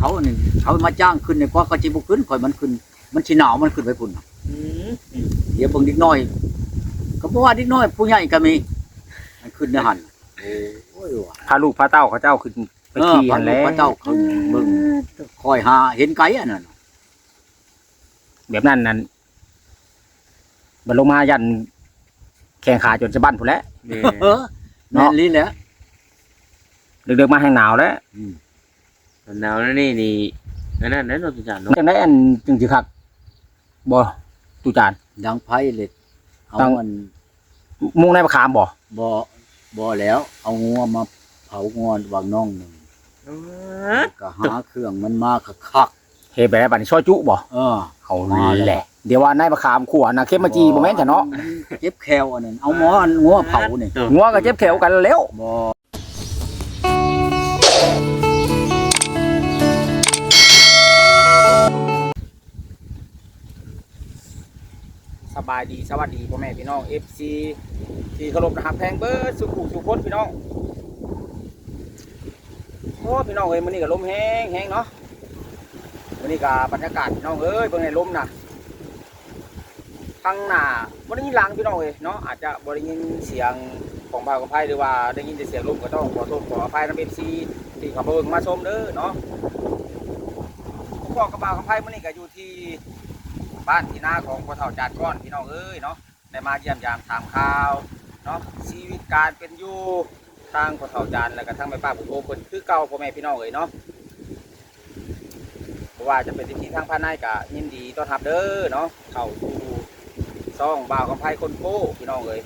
เขานี่เขามาจ้างขึ้นในกว่าเขาจิบุขึ้นข่อยมันขึ้น มันสิหนาวมันขึ้นไปพุ่นน่ะอืมเดี๋ยวเบิ่งเด็กน้อย ก็บ่ว่าเด็กน้อย ผู้ใหญ่ก็มี มันขึ้นในหันโอ้ยว่ะพาลูกพาเต้าเขาเจ้าขึ้นไปเออขี่พัหันนลูแหกล้วพระเจ้าขึ้นเบิ่งคอยหาเห็นไกลอันนั้นน่ะแบบนั้นนั้นบัดลงมายัน แข่งขาจนจะบั้นพุ่นแหล้วแม่เออแม่นลีแหละเดือกๆมาแห้งหนาวแล้วอืม หนาวนั่นนี่นี่อันนั้นนั่นเราะตุจานเนาะจังได้อันจึงสิคักบ่ตุจานดังไพ่เลยเอาตั้งมันมุงในมะขามบ่บ่บ่แล้ว เอางัวมาเผางอนวางน่องหนึงก็หาเครื่องมันมาคักเฮ็ดไปได้บัดนี้ซอยจุบ่ๆเออเอาแหละเดี๋ยวว่าในมะขามขวน่ะเข็มมาจีบ่แม่นจ้ะเนาะเจ็บแควอันนั้นเอาหมออันงัวเผานี่งัวก็เจ็บแขวกันแล้วบ่ บายดีสวัสดีพ่อแม่พี่น้อง FC ที่เคารพนะครับแพงเบิร์ดสุขุสุขคนพี่น้องโอ้พี่น้องเอ้ยมื้อนี้ก็ลมแห้งแห้งเนาะมื้อนี้ก็บรรยากาศพี่น้องเอ้ยเบิ่งในลมนะข้างหน้าบ่ได้ยินหลังพี่น้องเอ้ยเนาะอาจจะบ่ได้ยินเสียงของบ่าวกับไผหรือว่าได้ยินแต่เสียงลมก็ต้องขอโทษขออภัยนำ FC ที่เขามาเบิ่งมาชมเด้อเนาะพ่อกับบ่าวกับไผมื้อนี้ก็อยู่ที่ บ้านที่นาของพ่อเฒ่าจานก้อนพี่น้องเอ้ยเนาะได้มาเยี่ยมยามถามข่าวเนาะชีวิตการเป็นอยู่ทางพ่อเฒ่าจานแล้วก็ทางแม่ป้าผู้โตเพิ่นคือเก่าพ่อแม่พี่น้องเอ้ยเนาะเพราะว่าจะเป็นที่ทางภายในก็ยินดีต้อนรับเด้อเนาะเข้าสู่ซ่องบ่าวกับไผคนโก้พี่น้องเอ้ย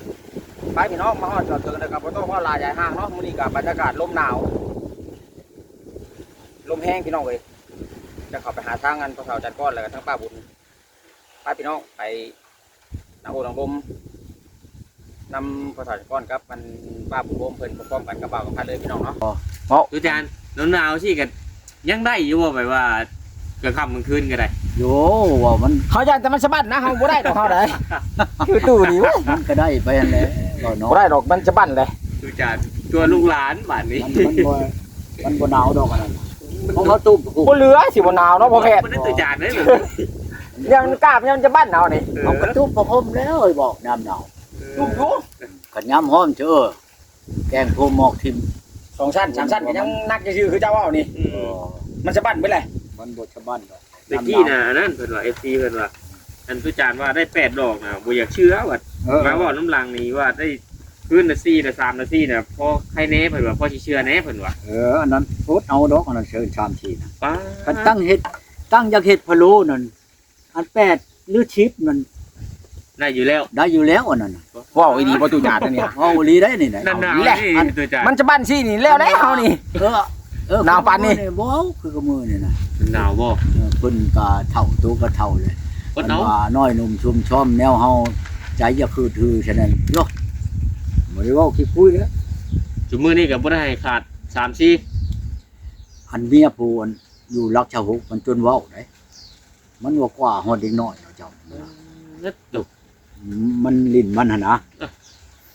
ไปพี่น้องมาฮอดจอดถึงนะครับบ่ต้องว่าลาใหญ่ห้างเนาะมื้อนี้ก็บรรยากาศลมหนาวลมแห้งพี่น้องเอ้ยจะเข้าไปหาทางกันพ่อเฒ่าจานก้อนแล้วก็ทางป้าบุญ พาพี่น้องไปนาโอหนองลมนำภาษาก้อนครับมันป้าผู้โฮมเพิ่นพร้อมๆกันกับบ่าวกับพันเลยพี่น้องเนาะตุจานหนาวๆสิกันยังได้อยู่บ่แบบว่ากลางค่ำกลางคืนก็ได้โยว่ามันเขาอยากแต่มันสะบัดนะเฮาบ่ได้ดอกเฮาได้คือตู้นี่เว้ยมันก็ได้ไปอันแหละบ่เนาะบ่ได้ดอกมันสะบัดเลยตุจานตัวลูกหลานบ้านนี้มันมันบ่มันบ่หนาวดอกอันนั้นน่ะเพราะเขาตุ้มกูบ่เหลือสิบ่หนาวเนาะพ่อแพทย์มันได้ตุจานได้เลย ยังมันกล้ายังจะบัดหนาวนี่เอากระตุ้มประคมแล้วไอ้บอกน้ำหนาวตุ้มอยู่ขันย้ำห้อมเจอแกงโทมหมอกทิมสองชั้นสามชั้นก็ยังนักจะชื่อคือเจ้าเว้านี่อืเอมอมันสะบัดไปเลยมันบดชะบันดอกตะกี้น่ะอันนั่นเพิ่นว่า FC เพิ่นว่าอันตุจานว่าได้แปดดอกน่ะบ่อยากเชื่อว่าเออมาว่าน้ำลังนี่ว่าได้พื้นละ4ละ3ละ4น่ะพอใครแน่เพิ่นว่าพอสิเชื่อแน่เพิ่นว่าเอออันนั้นโคตรเอาดอกอันนั้นเชิญชามทีนะป้าคันตั้งเห็ดตั้งอยากเห็ดพะโล้นั่น อันแปดหรือชิปนั่นได้อยู่แล้ว ได้อยู่แล้วอันนั้นน่ะเว้าอีดีบ่ตุจานนั่นเนี่ย เอาลีได้นี่ไหนนั่นน่ะแหละ นี่ตุจานมันจะบัดสินี่แล้วแล้วเฮานี่ เออเออหนาวปานนี้ บ่เอาคือกระมือนี่นะหนาวบ่เออเพิ่นกะเท่าตัวก็เท่าเลยก็หนาวว่าน้อยหนุ่มชุมชอมแนวเฮาใจอย่าคือถือฉะนั้นโยบ่ได้เว้าขี้คุยแล้วจุมื้อนี้ก็บ่ได้ให้ขาด3 4อันเมียผู้อันอยู่รักชาวหุกมันจนเว้าได้ มันว่ากว่าฮอดเด็กน้อยเนาะเจ้านึกตุกมันลิ้นมันหั่นนะ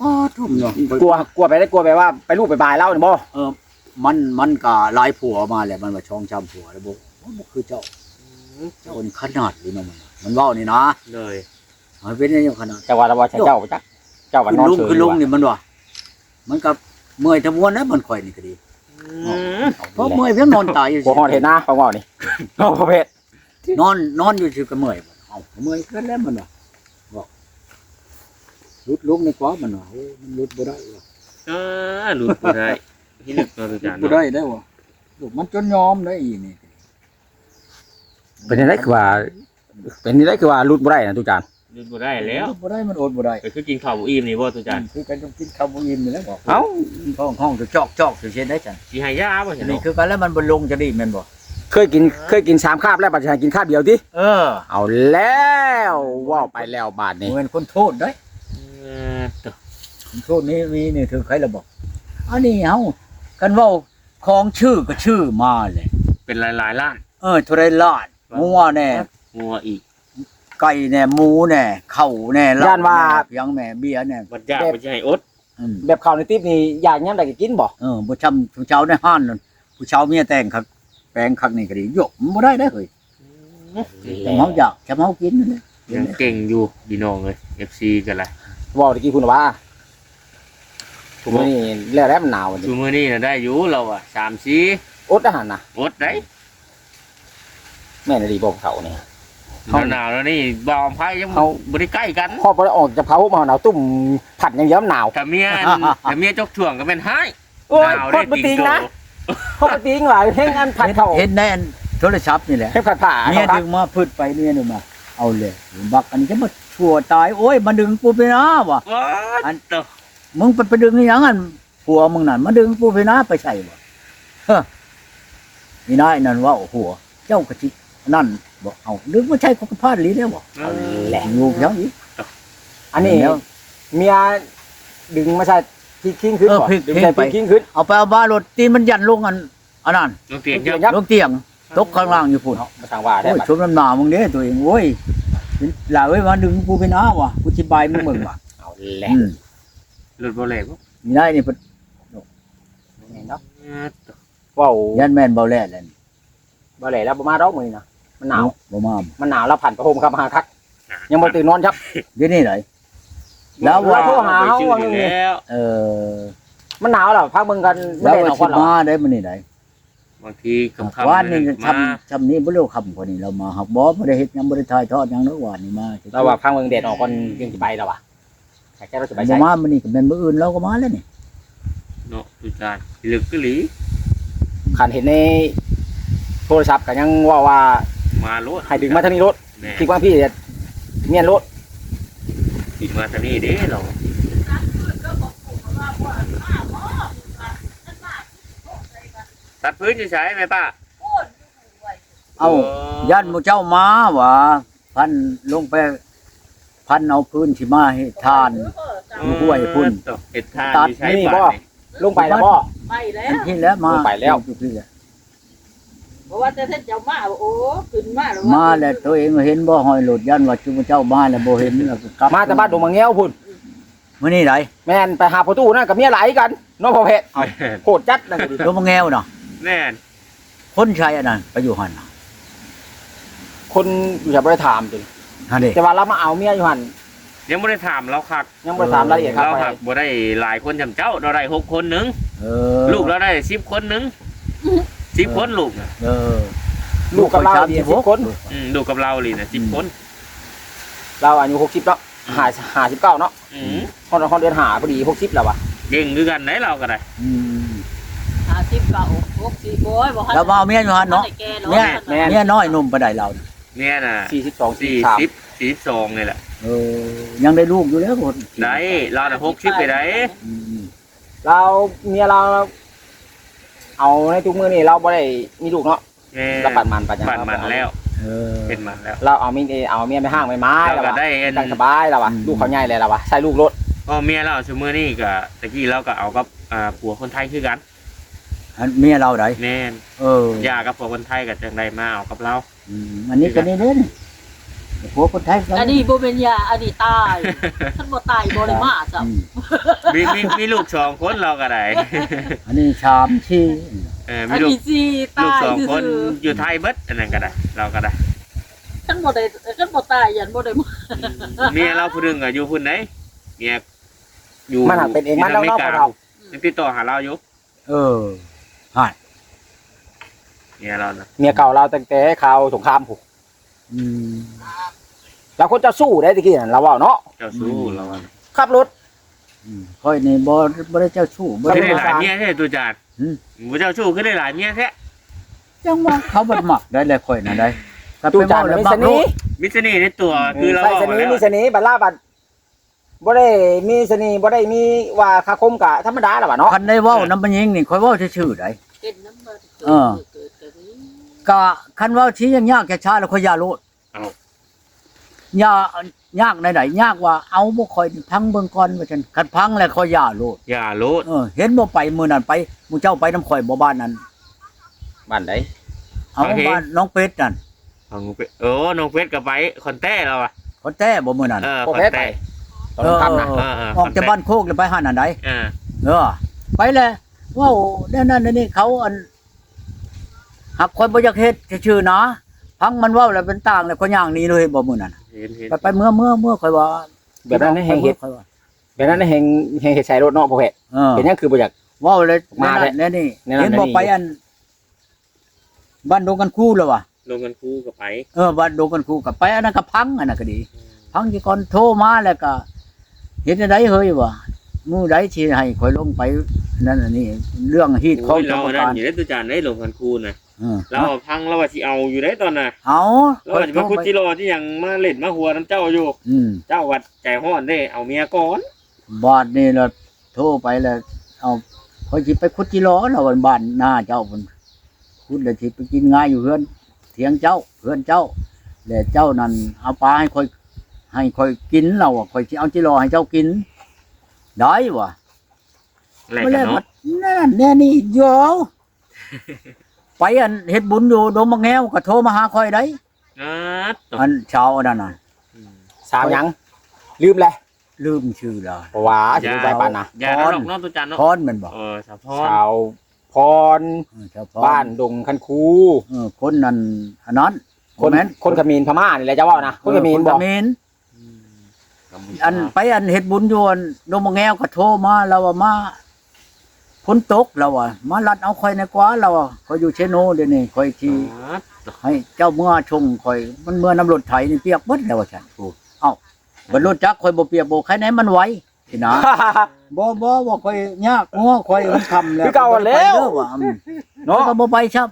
อ๋อทุ่มเนาะกลัวกลัวไปได้กลัวไปว่าไปลูกไปบายเล่านี่บ่เออ มันมันก็หลายผัวมาแหละมันว่าช่องจำผัวแล้วบ่บ่คือเจ้าเจ้านี่ขนาดนี้เนาะมันมันเว้านี่นะเลยมันเป็นอย่างขนาดจังหวัดว่าเจ้าไปจักเจ้าวันขึ้นนอนลุงเฉยขึ้นลุงอยู่นี่มันว่ามันก็เมื่อยทำวนนะมันข่อยนี่ก็ดีเพราะเมื่อยเพียงนอนตายอยู่บ่ฮอดเห็นหน้าฟังเว่านี่โอ้พ่อเพชร นอนนอนอยู่ซื่อก็เมื่อยบ่เอ้าเมื่อยขึ้นแล้วมันว่าบอกลุดลุกในกว่ามันว่าโอ้มันลุดบ่ได้ว่ะอ่าหลุดบ่ได้ที่นึกตัวอาจารย์บ่ได้ได้ว่ะลูกมันจนยอมได้อีนี่เป็นจังไดคือว่า เป็นจังไดคือว่ารุดบ่ได้นะตุจานหลุดบ่ได้แล้วบ่ได้มันอดบ่ได้ก็คือกินข้าวบ่อิ่มนี่บ่ตัวอาจารย์คือกันต้องกินข้าวบ่อิ่มนี่แหล้วบอกเอ้าห้องห้องจะจอกจอกเฉยๆได้จังสิให้ยาบ่อัใช่นเนาะนี้คือกันแล้วมันบ่ลงจะได้แม่นบ่ เคยกินเคยกินสามคาบแล้วปัจจุบันกินคาบเดียวติเออเอาแล้วว้าวไปแล้วบาทนี้เหมือนคนโทษได้เออตัวคนโทษนี่มีนี่ถือใครละบอกอันนี้เฮากันเว้าของชื่อก็ชื่อมาเลยเป็นหลายๆล้าน เออทุเรศลาดงัวแน่งัวอีก ไก่แน่หมูแน่ข้าวแน่ลบย่านว่าแเพียงแม่เบียร์แน่บัดยากบ่สิให้อดอืม แบบข้าวในติ๊บนี่อยากยามใดก็กินบ่เออบ่ชำผู้เช้าในห้านนั่นผู้เช้าเมียแต่งครับ แปลงครั้งนี้ก็ดียกมันบ่ได้ได้อเฮ้ยจะเมาอยากจะเมากินนั่นแหละยังเก่งอยู่พี่น้องเลย FC กันละบอกตะกี้คุณว่าผมนี่แล้วแล้วมันหนาวจริชูงมือนี่น่ะได้อยู่เราอะสามสี่อดอาหารนะอดได้แม่นดีบอกเขาเนี่ยหนาวๆแล้วนี่บ่าวไพ่ยังเขาบ่ได้ใกล้กันพอไปออกจากเผามาหนาวตุ่มผัดยังเยิ้มหนาวกับเมียนกับเมียจกถ่วงก็เป็นให้โอ้ยหนาวพได้อดปติติงงโตนะพอ ดปติงหลายเพ่งอันผัดเขาเห็นในอันโทรศัพท์นี่แหละเพ่งผัดผ่าเมียดึงมาพืดไปเมียดึงมาเอาเลยบักอันนี้จะมาชั่วตายโอ้ยมาดึงกูไปนะวะว้าอันตวมึงไปไปดึงอหยังอันผัวมึงนั่นมาดึงกูไปนะไปใส่บ่เฮ้อนี่นายนั่นว่าโอ้โหเจ้ากะจินั่นบอกเอาดึงมาใช่เขาก็พลาดลิ้นแล้วบอกเอาแหแหละละงูเพียงอีกอันนี้แล้วเมียดึงมาใช่ พลิกคิ้งขึ้นเออก่อนพลิกดึงใส่พลิกไปพลิกคิ้งขึ้นเอาไปเอาบ้ารถตีนมันยันลงอันอันนั้นน้องเตียงเจ้ายับลงเตียงตกข้างล่างอยู่พุ่นเนาะมาทางว่าได้โอ้ยบัดชมน้ำหนามึงเด้ตัวเองโอ้ยหล่าเว้ยมาดึงกูไปนะวะกูสิบายมึงมึงว่ะเอาแหละอืมรถบ่แหลกบ่นี่ได้นี่เพิ่นเนาะอ่าตวว้าวยันแม่นเบาแล่แล้วนี่บ่แหล่แล้วบ่มาดอกมื้อนี้นะมันหนาวบ่มามันหนาวแล้วผ่านประโคมครับหาคักยังบ่ตื่นนอนครับเดี๋ยวนี้ไหน แล้วว่าว่าโทรหาไปเฮาชื่อว่าอยู่นึงนี่แล้วเออ มันหนาวแล้วพักเบิ่งกันไม่แล้วได้นว่าอนสิก่อนหรอมาได้มื้อนี้ไหนบางทีคำๆวานนี่มาทำทำนี้บ่เร็วคำกว่านี้เรามาหักบ่บ่ได้เฮ็ดหยังบ่ได้ถ่ายทอดหยังเนาะวานนี่มาเราว่าพักเบิ่งแดดออกก่อนยังสิไปแล้วว่ะแต่แกเราสิไปบ่ใช้มามื้อนี้ก็แม่นมื้ออื่นเราก็มาแล้วนี่เนาะทุจานลึกกะหลีคันเห็นในโทรศัพท์ก็ยังว่าว่ามาโลดให้ดึงมาทางนี้รถแน่คิดว่าพี่จะเมียนรถ ดึงมาทางนี้เด้เราตัดพื้นอยู่ใช้ไหมป้าเอ้าย่านหมู่เจ้ามาว่าพันลงไป พันเอาพื้นที่มาให้ทานอยู่ห้วยพุ่นตกเห็ดทานตัดอยู่ใช้นี่บ้าบ่นนี่ลงไปแล้วบ่ไปแล้อัวนที่แล้วมาไปแล้วอยู่ที่แล้ว เพราะว่าแต่ท่านเจ้ามาโอ้ขึ้นมาแล้วมาแล้วตัวเองเห็นบ่หอยหลุดยันว่าจุมเจ้ามาแล้วบ่เห็นแล้วก็กลับมาแต่บ้านดงมะเงี้ยวพุ่นมื้อนี้ไหนแม่นไปหาประตูนั่นกับเมียไหลกันน้องพ่อเพชรเอาโคตรจัดนั่นก็ดีลงมาแงวเนาะแน่นคนชายอันนั้นไปอยู่หั่นน่ะคนอยู่จะบ่ได้ถามจริงฮะเด้แต่ว่าเรามาเอาเมียอยู่หั่นยังไม่ได้ถามเราคักยังบ่ได้ถามรายละเอียดครับเราไปหักบ่ได้หลายคนจำเจ้าเราได้หกคนหนึงเออลูกเราได้สิบคนหนึง สิบคนลูกน่ะเออลูกกับเราเดียวสิบคนอืมลูกกับเราเลยนะสิบคนเราอายุ60เนาะหาหาสิบเก้าเนาะอืมฮอดฮอดเดือนหาพอดี60แล้วว่ะเก่งคือกันไหนเราก็ได้อืม หาสิบเก้าหกสิบโอ้ยบอกแล้วมาเอาเมียอยู่หั่นเนาะแก่เนี่ยแม่เนี่ยน้อยหนุ่มปานใดเราน่ะเนี่ยน่ะ42สี่43สิบสี่สิบสองนี่แหละ เออ ยังได้ลูกอยู่แล้วคนได้เราน่ะหกสิบไปได้ อืมเราเมียเรา เอาในทุกมื้อนี่เราบ่ได้มีลูกเนาะแม่เราปัดมันปัดหยังปั่นมันแล้ว เออเป็นมันแล้ว เราเอามีเอาเมียไปห้างไปไม้เราแล้วก็ว่ะได้เอ็นจังสบายแล้วว่ะอืมลูกเขาใหญ่เลยแล้วว่ะใส่ลูกรถพ่อเมียเราชั่วโมอนี่ก็ตะกี้เราก็เอากับอ่าผัวคนไทยคือกันอันเมียเราไดแน่นเออยากับผัวคนไทยกับจังใดมาเอากับเรา อืมอันนี้ก็นี่เด้นี่ ผัวคนไทยกันอันนี้บ่เป็นยาอันนี้ตายท่านบ่ตายบ่ได้มาจ้ะอืมมีมีมีลูกสองคนเราก็ได้อันนี้ชามที่เอออัมีนลูกนี้สิลูกตายสองคนซื่ออยู่ไทยเบิดอันนั้นก็ได้ เราก็ได้ๆท่านบ่ได้ท่านบ่ตายยันบ่ได้มาเมียเราผู้หนึงอะอยู่พุ่นไหนเมียอยู่มันหักเป็นเองมันยู่แล้วทางเนาะอเมริกายังติดต่อหาเราอยู่เออเมียเรานะเมียเก่าเราตั้งแต่ข่าวสงครามผูก อืมเราคนจะสู้ได้ตะกี้นั่นเราว่าเนาะเจ้าสู้เราอะขับรถ อืมค่อยนี่บ่บ่ได้เจ้าชู้บ่ครัคือบ่ได้ได้หลายเมียแท้ตัวจานอืมผู้เจ้าชู้คือได้หลายเมียแท้จังว่าเขาบัดมักได้เลยค่อยน่ะได้ก็จูไปจานเว้าแล้วมีบัเสกโลน่ดห์มิสนี่ในตัวคือเราใส่บอกเสมาน่แล้ห์วมีเสน่ห์บัดลาบัดบ่ได้มีเสน่ห์บ่ได้มีว่าคาคมกะธรรมดาล่ะวะเนาะ คันได้เว้านำมันยิงนี่ค่อยเว้าชื่อๆได้ เกิดน้ำมันเออเกิด กันนี้ก็คันเว้าที่ยังยากแก่ช้าแล้วค่อยอย่าโลดเอาอย่ายากไหนๆยากว่าเอาบ่ค่อยพังเบิ่งก่อนว่าซั่นคันพังแล้วค่อยอย่าโลดอย่าโลดเออเห็นบ่ไปมื้อนั้นไปหมู่เจ้าไปน้ำข่อยบ่บ้านนั้นบ้านใดเอาบ้านน้องเป็ดนั่นเอาไปโอ้น้องเฟสกับไปคอนแต้เราอะคนแต้บ่มื้อนั้นเออพวกคอนเพชรไปแต้ตอนค่ำนะเออเออเออออกจากบ้านโคกแล้วไปหาดอันใดเออเออไปเลยว้าวนั่นนั่นนี่เขาอัน หักคอยบ่อยากเฮ็ดชื่อๆนะพังมันเว้าแล้วเป็นต่างแล้วก็ย่างหนี้เลยบ่มื้อนั้นน่ะเห็นเห็น ไปไปเมื่อเมื่อเมื่อค่อยว่าแบบนั้นแห่งเฮ็ด ค่อยว่าแบบนั้นแห่งแห่งเฮ็ดใช้รถเนาะพ่อแพทย์เออเป็นหยังคือบ่อยาก เว้าเลยมาแน่แหละนี่แน่นอนเห็นบ่แน่นี่ไปอัน บ้านดงกันคู่แล้วว่ะลงกันคู่กับไปเออบ้านดงกันคู่กับไปอันนั้นก็พังอันนั้นก็ดี พังที่ก่อนโทรมาแล้วก็ เห็นได้เฮ้ยวะมู่ใดที่ให้คอยลงไป นั่นอันนี้เรื่องฮีดโอ้เขายกรเรารมนั่นการอยู่ในตุจานได้ลงกันคู่นะ เออเราเอาพังเราว่าสิเอาอยู่ได้ตอนน่ะเอาเราว่าสิมาคุดจิโร่ที่ยังมาเล่นมาหัวน้ำเจ้าอยู่อืมเจ้าวัดใจห้อนเด้ เอาเมียก่อนบาดนี่เราโทรไปแล้วเอาคอยสิไปคุดจิโร่เราวันบ้านหน้าเจ้าพุ่นคุดแล้วสิไปกินง่ายอยู่เฮือนเถียงเจ้าเฮือนเจ้าแล้วเจ้านั่นเอาปลาให้คอย ให้คอยกินเราอะคอยสิเอาจิโร่ให้เจ้ากินได้วะแหลกไม่กัได้นมาเนาะนั่นแน่นี่โย ไปอันเฮ็ดบุญอยู่ดมมะแง้วก็โทรมาหาคอยได้อ่าตอันเช้าอันนั้นน่ะสามหยัง ลืมเลยลืมชื่อและเพราะว่าสิไปปานนะอย่าเอาหรอกเนอกตุจานเนาะพรมันบอกเออสะพอชาวพร เออเจ้าพรบ้านดงคันคูเออคนนั้นอันนั้นคนแม่นคนเขมรพม่านี่แหละจะว่านะคนเขมรเออบอก เขมรอันไปอันเฮ็ดบุญอยู่อันดมมะแง้วก็โทรมาเราว่ามาพ้ นตกเราว่ามาลัดเอาคอยในกว่าเราว่าคอยอยู่เชโนเดี๋ยวนี้คอยที่ให้เจ้าเมื่อชงคอย มันเมื่อน้ำรถไถนี่เปียกเบิดแล้วว่าฉันโอ้เอ้าบรรลุจักคอยบ่เปียกบ่ใครไหนมันไหวสินะบ่บ่บ่คอยยากงัวคอยมันคำแล้วคือเก่าแล้วไปเด้อว่าอืมเนาะก็บ่ไปครับ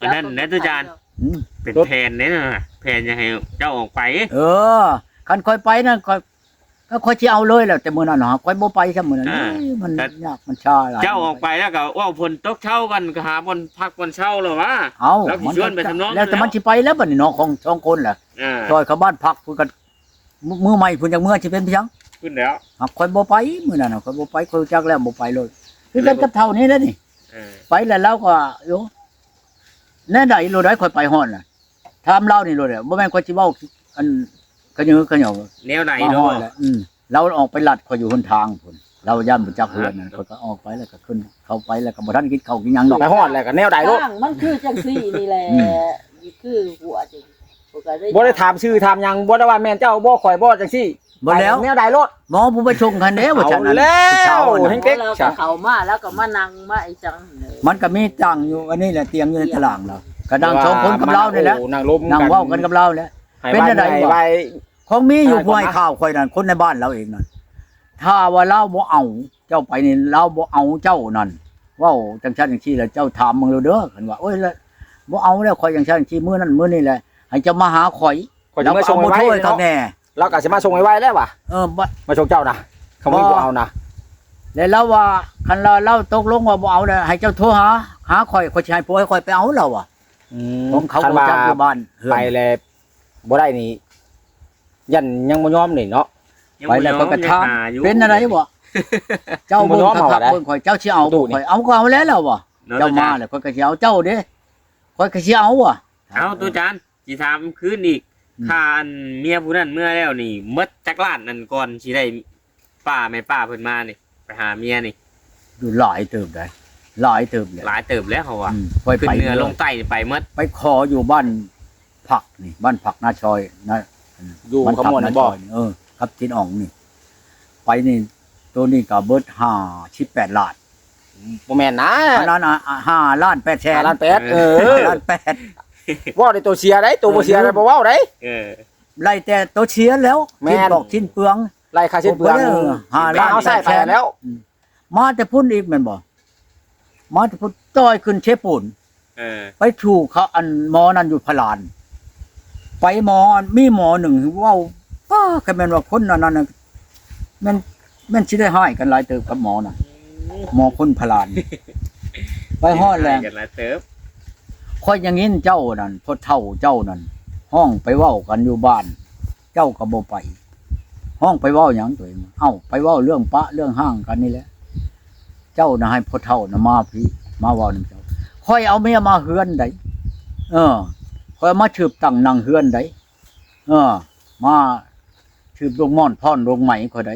อันนั้นแน่ตุจานอืมเป็นแผนเนี่ยนะแผนจะให้เจ้าออกไป เออคันคอยไปนั่นคอย ก็ค่อยสิเอาเลยแหละแต่มื้อนั้นเนาะคอยบ่ไปซะมื้อนั้นอ่า เอ้ยมันยากมันช้าหลายเจ้าออกไปแล้วก็ว่าผลตกเช่ากันก็หาบนพักบนเช่าหรอวะ เอาแล้วสิชวนไปทำนองนั้นแล้วแต่แล้ว มันสิไปแล้วบัดนี้เนาะของสองคนแหละอ่าซอยเข้าบ้านพักเพิ่นก็มื้อใหม่เพิ่นจักมื้อสิเป็นเพียงขึ้นแล้วหากคอยบ่ไปมื้อนั้นน่ะค่อยบ่ไปค่อยจักแล้วบ่ไปเลยคือกันกับเท่านี้แล้วนี่เออไปแล้วเราก็โยแน่ใดโลดได้คอยไปฮอดน่ะถามเรานี่โลดเด้อบ่แม่นคอยสิเว้าอัน กระยือกระเหยาแนวไหนมาฮอเนาะดแล้วอืมเราออกไปลัดคอยอยู่หนทางพุ่นเราย่ำบ่จักเฮือนนั่นคอยก็ออกไปแล้วก็ขึ้น เข้าไปแล้วก็บ่ทันกินข้าวกินหยังดอก ไปฮอดแล้วก็แนวใดรถข้างมันคือจังซี่นี่แหละอืมคือหัวจริงปกติบ่ได้ถามชื่อถามหยังบ่ได้ว่าแม่นเจ้าบ่ข่อยบ่จังซี่บ่แล้วไปแนวใดรถ หมอผู้ไปชงคันเด้ว่าเอาฉันนั้นแล้วผู้เช้าอะเห็นะนเก๊กเราจ้ะก็เข้ามาแล้วก็มานั่งมาไอ้จังเลยมันก็มีตังอยู่อันนี้แหละเตียงอยู่ในตารางเราก็ดังสองคนกับเรานี่แหละโอ้นั่งลมนั่งเว้ากันกับเราแหละให้เป็นอะไรว้วะไว้ ของมีอยู่ได้ผู้ให้ก่อนนะข้าวคอยนั่นคนในบ้านเราเองนั่นถ้าว่าเราบ่เอา เจ้าไปนี่เราบ่เอาเจ้านั่นเว้าจังซั่นจังซี่แหละเจ้าถามมึงแล้วเด้อคันว่าโอ้ยแล้วบ่เอาแล้วคอยจังซั่นจังซี่มื้อนั้นมื้อนี้แหละให้เจ้ามาหาข่อยข่อยจะมาส่งแล้วก็ไว้เอาบ่โทษเขาเนาะแน่เราก็สิมาส่งไว้แล้วว่ะเออบ่มาส่งเจ้านะเขาไม่บ่บ่เอานะแล้วเราว่าคันเราเราตกลงว่าบ่เอาแล้วให้เจ้าโทรหาหาข่อยข่อยสิให้ผัวให้ข่อยไปเอาเราอะของเขาคันบ่ว่าจักอยู่บ้านเฮือนไปแล้วบ่ได้นี่ ยันยังบ่ยอมนี่เนาะไปแล้วก็กระทายังหาอยู่เป็นอะไรบ่เจ้าบ่เบิ่งยอมคัเอากอะๆเบิ่งข่อยเจ้าสิเอาตู้นี่ข่อยเอาก็เอาแล้วแล้วบ่เนาะเจ้าตุมาจานแล้วข่อยก็สิเอาเจ้าเด้ข่อยก็สิเอาอะเอาตุจานสิถามคืนอีกอืมค่าอันเมียผู้นั้นเมื่อแล้วนี่หมดจักล้านนั่นก่อนสิได้ป้าแม่ป้าเพิ่นมานี่ไปหาเมียนี่อยู่หลายเติบได้หลายเติบเลยหลายเติบแล้วเขาว่าอืมข่อยขึ้นไปเหนือลงใต้นี่ไปหมดไปขออยู่บ้านผักนี่บ้านผักนาชอยนะ อยู่บ้านขผัมวดนานะชบ่อยนี่เออครับจินอ่องนี่ ไปนี่ ตัวนี้ก็เบิดห้าชิบแปดล้านบ่แม่นนะอันนั้นอะอะห้าล้านแปดแสนล้านแปดเออล้านแปดว่าได้ตัวเสียได้ตัวบ่เสียได้บ่เว้าได้เออไล่แต่ตัวเชียแล้วแม่นชิ้นบอกชิ้นเปลืองไล่ค่าเช็ดเปลืองโอ้โหห้าล้านเอาใส่ไปแปดแสนแล้ว มาแต่พุ่นอีกแม่นบ่มาแต่พุ่นต้อยขึ้นเชฟปุ่นเออไปถูกเขาอันหมอนั่นอยู่พลาน ไปหมอมีหมอหนึ่งเว่าป้าก็แม่นว่าคนนั้นน่ะแม่นแม่นสิได้ให้กันหลายเติบกับหมอน่ะ หมอคนพลาน ไปฮอดแล้วกันหลายเติบค่อยอยังงี้เจ้านั่นพอเท่าเจ้านั่นห้องไปเว้ากันอยู่บ้าน เจ้าก็บ่ไป ห้องไปเว้าหยังตัวเองเอ้าไปเว้าเรื่องปะเรื่องห้างกันนี่แหละ เจ้าน่ะให้พ่อเท่าน่ะมาพี่ มาเว้านำเจ้าค่อยเอาเมียมาเฮือนได้เออ ค่อยมาชืบตั้งนางเฮือนได้เออ มาชืบลงม่อนพ่อนลงไหมค่อยได้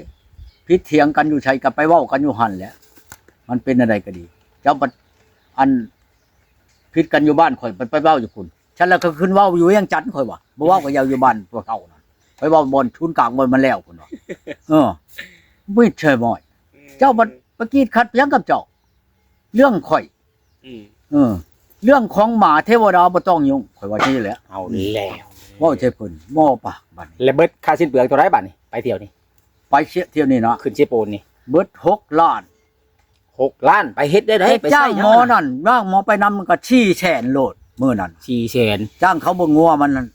พิษเถียงกันอยู่ใช้กับไปเว้ากันอยู่หั่นแหละมันเป็นอะไรก็ดี เจ้าบัดอันผิดกันอยู่บ้านข่อยไปไปเว้าอยู่คุณฉันแล้วก็ขึ้นเว้าอยู่เวียงจันทน์ข่อยว่าบ่เว้าก็ยาวอยู่บ้านพวกเขานั่นไปเว้าบนทุนกลางบนมันแล้วพุ่นว่าเออไม่ใช่บ่อย เจ้าบัดปกีดขัดเพียงกับเจ้า เรื่องข่อย อืมเออ เรื่องของหมาเทวดาบ่ต้องยุ่งข่อยว่าที่แหละเอาแล้วเว้าใช่เพิ่นหม้อปากบัดนี้แล้วเบิดค่าสิ้นเปลืองเท่าไรบัดนี่ไปเที่ยวนี่ไปเสียเที่ยวนี้เนาะขึ้นเชโปนนี่เบิด6ล้านหกล้านไปเฮ็ดได้ไดให้ไปจ้างใช้หมอนั่นจ้างหมอไปนำมันก็ชี้แสนโลดมื้อนั้นสี่แสนจ้างเขาเบิ่งงัวมันนั่น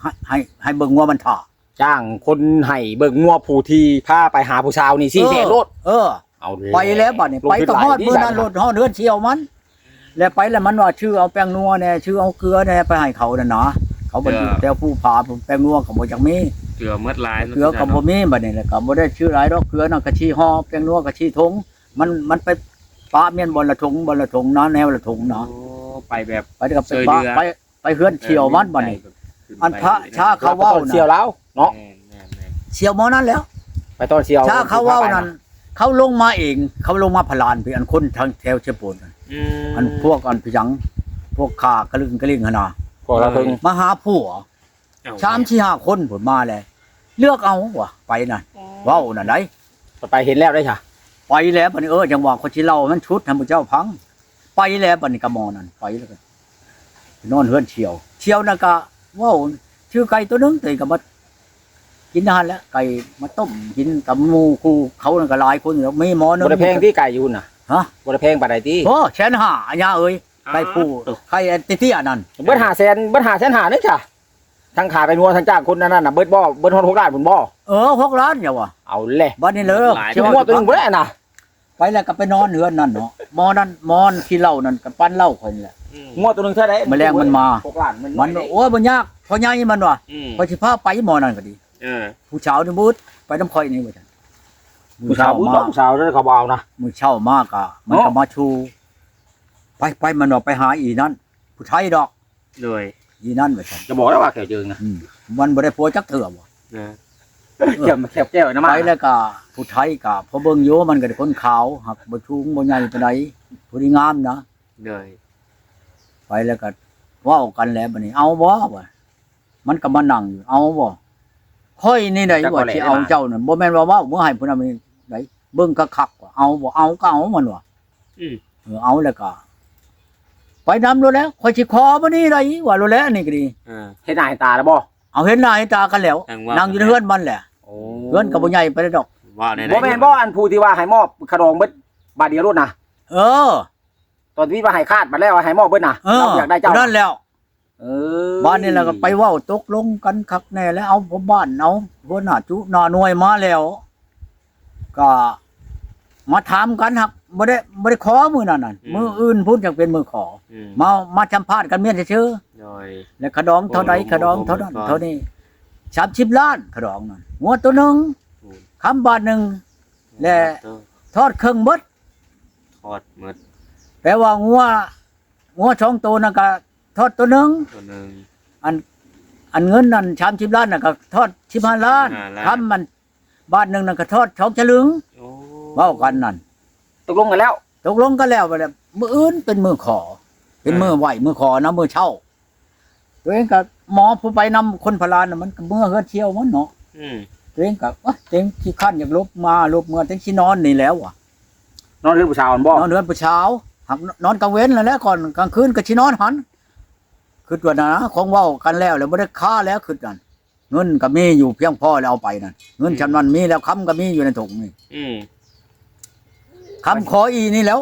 ให้ให้ให้เบิ่งงัวมันถ่าจ้างคนให้เบิกงัวผู้ที่พาไปหาผู้สาวนี่สี่แสนโลดเออเอาไปแล้วบัดนี้ลงไปทุนก็หลายฮอดที่มื้อนั้นใหญ่รถฮอดเดือนเชียวมัน แล้วไปแล้วมันว่าชื่อเอาแป้งนัวแน่ชื่อเอาเกลือแน่ไปให้เขาน่ะนะเขาบ่อยู่แต่ผู้พาผมแป้งนัวก็บ่จักมีเกลือเมื่อลายเกลือก็บ่มีบัดนี้แหละก็บ่ได้ชื่อหลายดอกเกลือนั่นก็ชี้ห่อแป้งนัวก็ชี้ทงมันมันไปปะเมียนบนละทงบนละทงนะแนวละทงโอ้เนาะไปแบบไปกับไปช่วยปะเรือไปไปเฮือนเชียวมันบัดนี้อันพระชาเขาเว้าน่ะเสี่ยวแล้วเนาะแม่นแม่นแม่นเชียวหมอนั้นแล้วไปตอนเสี่ยวถ้าเขาเว้านั้น เขาลงมาเอง เขาลงมาพลานพี่อันคนทางแถวเชยโปนนั่น อืมอันพวกอันพิจัง พวกขากระลึงกระลิงหนนาพวกเราเพิ่งมาหาผัวเอ้ชามที่ห้าคนผลมาเลยเลือกเอาว่ะไปนั่นเว้านั่นไหนไปเห็นแล้วได้ค่ะไปแล้วบัดนี้เออจังหวะคนที่เล่ามันชุดทำพระเจ้าพัง ไปแล้วบัดนี้กระมอนั่นไปแล้วกันนอนเฮือนเชียวเชียวนั่นก็เว้าชื่อไก่ตัวหนึงตื่นกับมากินอาหารแล้วไก่มาต้มกินกับหมูคูเขานั่นก็หลายคนอยู่แล้วมีหมอหนึงบริเพงที่ไก่อยู่น่ะ ฮะบริเพงปานใดที่โอ้แสนห้าอันยาเอ้ยไก่ปูไก่อันเตี้ยๆนั่นเบิดหาแสนเบิดหาแสนหานึกจ้ะทั้งขาไปนัวทั้งจ้างคนนั้นน่ะเบิดบ่เบิดฮอดหกล้านพุ่นบ่เออหกล้านอย่าวะเอาแหละบ้านนี้เลิกสิงัวตัวหนึงบ่ได้น่ะไปแล้วก็ไปนอนเหือนนั่นเนาะหมอนั่นหมอนที่เหล้านั่นกับปั้นเหล้าคนนี่แหละอืมงัวตัวหนึงเท่าไหร่แมลงมันมาหกล้านมันมันว่าโอ้ยบ่ยากพอใหญ่มันว่ะอืมพอสิพาไปหมอนั่นก็ดีเออผู้เช้านี่บูดไปน้ำข่อยนี่ว่าซั่นมื้ ผู้อสาเช้าวผู้มาต้องสาวแล้วเขาบ่เอานะมื้อเช้ามากอะมันก็มาชู ไปไปมันว่าไปหาอีนั่นผู้ไทยดอกโดยอีนั่นว่าซั่นจะบอกแล้วว่าแขวเจิงนะอืมมันบ่ได้ผัวจักเถื่อบ่นะเกี่ยวมาแคบแก้วน้ำไปมันแล้วก็ผู้ไทยก็พอเบิ่งอยู่มันก็ได้คนขาวหักบ่ชูงบ่ใหญ่ปานใดผู้ดีงามนะโดยไปแล้วก็เว้ากันแล้วบัดนี้เอาบ่วะมันก็มานั่งอยู่เอาบ่ค่อยนี่ได้ว่าสิเอาเจ้านั่นบ่แม่นว่าเว้าเมื่อให้ผู้นั้น นี่ได้เบิ่งคักๆว่าเอาบ่เอาก็เอามันว่ะอืมเออเอาแล้วก็ไปนำรู้แล้วค่อยสิขอบ่นี่ได้ว่ารู้แล้วนี่ก็ดีเออเห็นหน้าเห็นตาแล้วบ่เอาเห็นหน้าเห็นตากันแล้วทางว่านั่งอยู่ในเฮือนมันแหละโอ้เฮือนก็บ่ใหญ่ไปานใดดอกว่าในบ่แม่นบ่อันผู้ที่ว่าให้มอบขนมเบิดบาทเดียวรุ่นนะเออ ตอนที่ว่าให้คาดมาแล้วว่าให้มอบเบิดน่ะเออเราอยากได้เจ้านั่นแล้วเออบ้านนี่แล้วก็ไปเว้าตกลงกันคักแน่แล้วเอาพ่อบ้านเอาหัวหน้าจุหน้าหน่วยมาแล้ว ก็มาถามกันหักบ่ได้บ่ได้ขอมือนั่นน่ะมืออื่นพูดจังเป็นมือขออืมมามาสัมภาษณ์กันเมียนซื่อโดยๆแล้วขะดองเท่าใดโอ้โหขะดองเท่านั้นโอ้โหเท่านี้30ล้านขะดองนั่นหัวตัวหนึงโอ้คำบาทหนึงและทอดเครื่องเบิดทอดหมดแปลว่างัวงัวช่องตัวนั่นก็ทอดตัวหนึงตัวหนึงอันเงินนั่น30ล้านน่ะก็ทอด15ล้าน15ล้านคำมัน บาทหนึงนั่นก็ทอดช่องฉลึงโอ้เว้ากันนั่นตกลงกันแล้ว ตกลงกันแล้วว่าแล้วมืออื่นเป็นมือขอ เป็นมือไหวมือขอนะมือเช่า ตัวเองกับหมอผู้ไปนำคนพลานน่ะมันก็มือเฮือเที่ยวมันเนาะอืมตัวเองกับว่าตัวเองขี้ขั้านอยากลบมาลบเมื่อตั้งขี้นอนนี่แล้วอะนอนเรื่องผู้สาวอันบ่นอนเดือนประเช้าหักนอนกลางเว้นแล้วแหละก่อนกลางคืนก็ชินอนหันคือตัวนะของเว้ากันแล้วแล้วไม่ได้ค่าแล้วคือนั่น เงินก็มีอยู่เพียงพอแล้วเอาไปนั่นเงินจำนันมีแล้วคำก็มีอยู่ในถุงนี่อืมคำขออีนี่แล้ว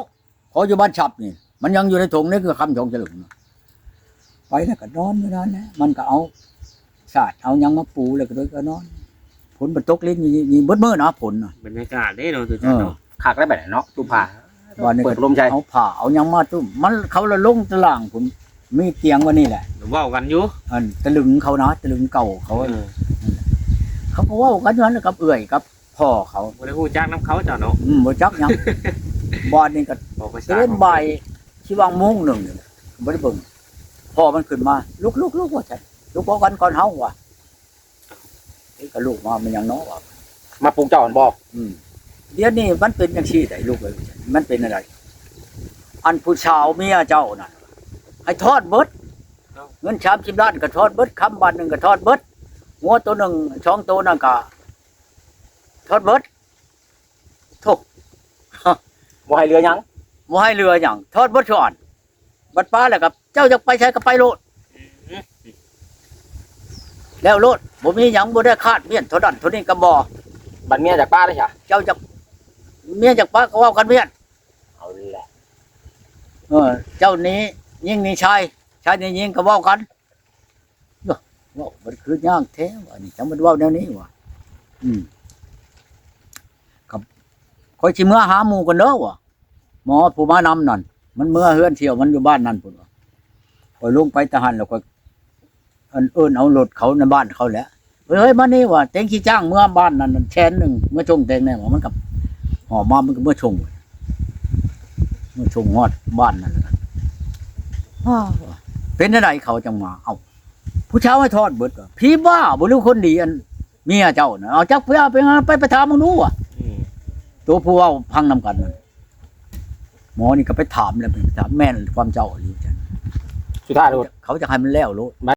ขออยู่บ้านฉับนี่ มันยังอยู่ในถุงนี่คือคำชงฉลึงน่ะไปแล้วก็นอนอยู่นั่นแหละมันก็เอาสาดเอาหยังมาปูแล้วก็เลยก็นอนผลบรรตกลิ้นนี่นี่เบิดมือนะผลน่ะบรรยากาศได้เนาะตัวเอจันอเนาะขากได้แบบไหนเนาะตุ้มผ้าวันนี้เปิก็ดลมใจเอาผ้าเอาหยังมาตุ้มมันเขาละลงตะล่างผม มีเตียงว่านี่แหละเว้ากันอยู่อันตะลึงเขานะตะลึงเก่าเขา เออเขาก็เว่ากันอยู่นั้นกับเอื่อยกับพ่อเขาบ่ได้ฮู้จักน้ำเขาเจ้าเนาะอืมบ่จักหยังบ้านนี่ก็บอกภาษาเล่นบ่ายที่วางโมุ้งหนึ่งนี่บ่ได้เบิ่งพ่อมันขึ้นมา ลุกลุกลุกว่าใช่ลุกพอกันก่อนเฮาว่ะเอ้ยก็ลูกมามันยังน้อว่ะมาปรุงเจ้าอันบ่อืมเดี๋ยวนี้มันเป็นจังซี่ได้ลูกเอ้ยมันเป็นอะไร อันผู้ชาวเมียเจ้าน่ะ ให้ทอดเบิดเงิน30ล้านก็ทอดเบิดคำบาทหนึงก็ทอดเบิดงัวตัวหนึงช่องตัวนั่นก็ทอดเบิดโธ่บ่ให้เรือหยังบ่ให้เรือหยังทอดเบิดก่อนบัดป้าแล้วก็เจ้าจะไปใช้ก็ไปโลดแล้วโลดบ่มีหยังบ่ได้คาดเมียนเท่านั้นเท่านี้ก็บ่บัดเมียจากป้าได้จ้ะเจ้าจะเมียจากป้าก็เว้ากันเมียนเอาแหละเออเจ้านี้ ยิ่งนี้ชายชายนี้ยิ่งก็เว้ากันเนาะเว้ามันคือย่ากแท้ว่านี่จังมันเว้าแนวนี้ว่ะอืมครับคอยสิเมื่อหาหมู่กันเด้อว่ะหมอผู้มานำนั่นมันเมื่อเฮือนเที่ยวมันอยู่บ้านนั่นพุ่นว่ะคอยลงไปทหารแล้วก็อันเอิ้นเอารถเขาในบ้านเขาแหละเฮ้ยมานี่ว่ะเต็งขี้จ้างเมื่อบ้านนั่นแชนหนึ่งเมื่อชงเต็งเนี่ยว่ามันกับหอมมามันก็เมื่อชงเมื่อชงฮอดบ้านนั่นแหละ กันอ้าวว่ะเป็นอะไรเขาจังมา เอาผู้เช้าให้ทอดเบิดว่ะพี่บ้าบุรุษคนดีอันเมียเจ้าน่ะเอาจักไปเอาไปหาไปไปถามมึงดูว่ะอืมตัวผู้เว่าพังนำกันนั่นหมอนี่ก็ไปถามแล้วไปถามแม่นความเจ้าอีหลีจังสุดท้ายโดนเขาจะให้มันแล้วโลด